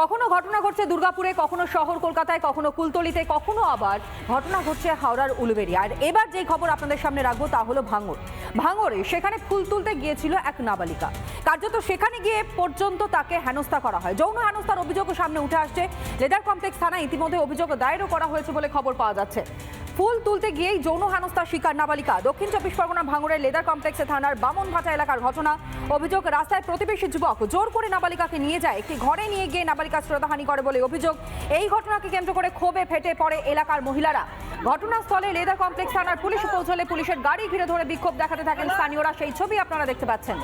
কখনো ঘটনা ঘটছে দুর্গাপুরে, কখনো শহর কলকাতায়, কখনো কুলতলিতে, কখনো আবার ঘটনা ঘটছে হাওড়ার উলুবেড়িয়া আর এবার যে খবর আপনাদের সামনে রাখব তা হলো ভাঙর ভাঙরে সেখানে ফুল তুলতে গিয়েছিল এক নাবালিকা। কার্যত সেখানে গিয়ে পর্যন্ত তাকে হেনস্থা করা হয়। যৌন হেনস্থার অভিযোগও সামনে উঠে আসছে। লেদার কমপ্লেক্স থানায় ইতিমধ্যে অভিযোগ দায়েরও করা হয়েছে বলে খবর পাওয়া যাচ্ছে। ফুল তুলতে গিয়েই যৌন হেনস্থার শিকার নাবালিকা। দক্ষিণ চব্বিশ পরগনা ভাঙড়ের লেদার কমপ্লেক্সে থানার বামনভাটা এলাকার ঘটনা। অভিযোগ, রাস্তায় প্রতিবেশী যুবক জোর করে নাবালিকাকে নিয়ে যায়। একটি ঘরে নিয়ে গিয়ে নাবালিকা শ্রদ্ধাহানি করে বলে অভিযোগ। এই ঘটনাকে কেন্দ্র করে ক্ষোভে ফেটে পড়ে এলাকার মহিলারা। ঘটনাস্থলে লেদার কমপ্লেক্স থানার পুলিশ পৌঁছলে পুলিশের গাড়ি ঘিরে ধরে বিক্ষোভ দেখাতে থাকেন স্থানীয়রা। সেই ছবি আপনারা দেখতে পাচ্ছেন।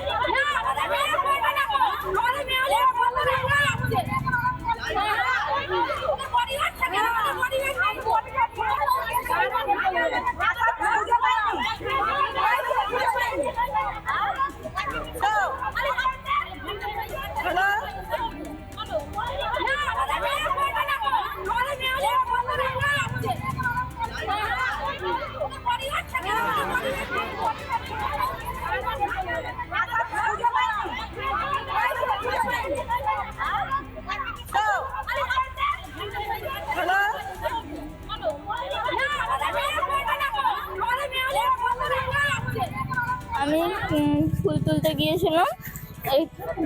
ফুল তুলতে গিয়েছিলাম। এই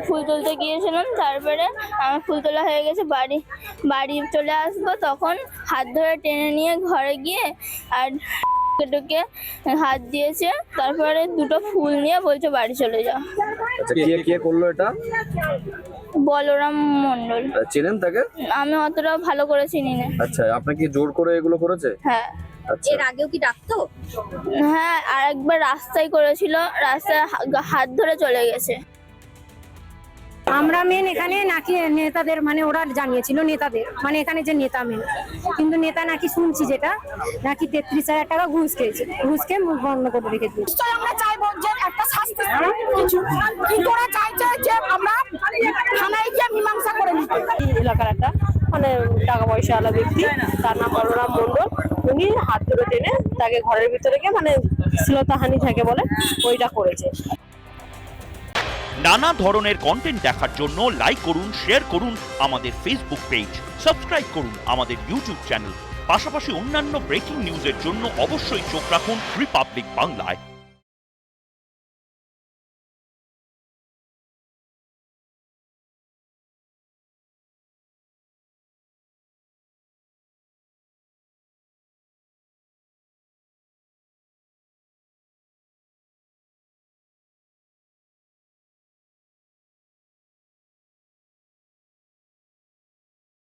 ফুল তুলতে গিয়েছিলাম তারপরে আমার ফুল তোলা হয়ে গেছে বাড়ি বাড়ি চলে আসব তখন। হাত ধরে টেনে নিয়ে ঘরে গিয়ে আর ঢুকে হাত দিয়েছে তারপরে দুটো ফুল নিয়ে বলছে বাড়ি চলে যাও। আচ্ছা কে কে করল এটা? বলরাম মণ্ডল। চেনেন তাকে? আমি অতটা ভালো করে চিনি না। আচ্ছা আপনাকে কি জোর করে এগুলো করেছে? হ্যাঁ। এর আগেও কি ডাকতো? হ্যাঁ আর একবার রাস্তায় করেছিল রাস্তায় হাত ধরে চলে গেছে। আমরা মেন এখানে নাকি নেতাদের মানে ওরা জানিয়েছিল নেতাদের মানে এখানে যে নেতা মেন কিন্তু নেতা নাকি শুনছি যেটা নাকি তেত্রিশ হাজার টাকা ঘুষ খেয়েছে ঘুষ খেয়ে মুখ বন্ধ করে রেখে দিয়েছে। আমরা চাইব যে একটা শাস্তি কিছু। কিন্তু ওরা চাইছে যে আমরা থানায় গিয়ে মীমাংসা করে নিতে। এলাকার একটা মানে টাকা পয়সা আলা ব্যক্তি তার নাম বলরাম মন্ডল হাত ধরে টেনে তাকে ঘরের ভিতরে গিয়ে মানে থাকে বলে ওইটা করেছে। নানা ধরনের কন্টেন্ট দেখার জন্য লাইক করুন শেয়ার করুন আমাদের ফেসবুক পেজ সাবস্ক্রাইব করুন আমাদের ইউটিউব চ্যানেল পাশাপাশি অন্যান্য ব্রেকিং নিউজের জন্য অবশ্যই চোখ রাখুন রিপাবলিক বাংলায়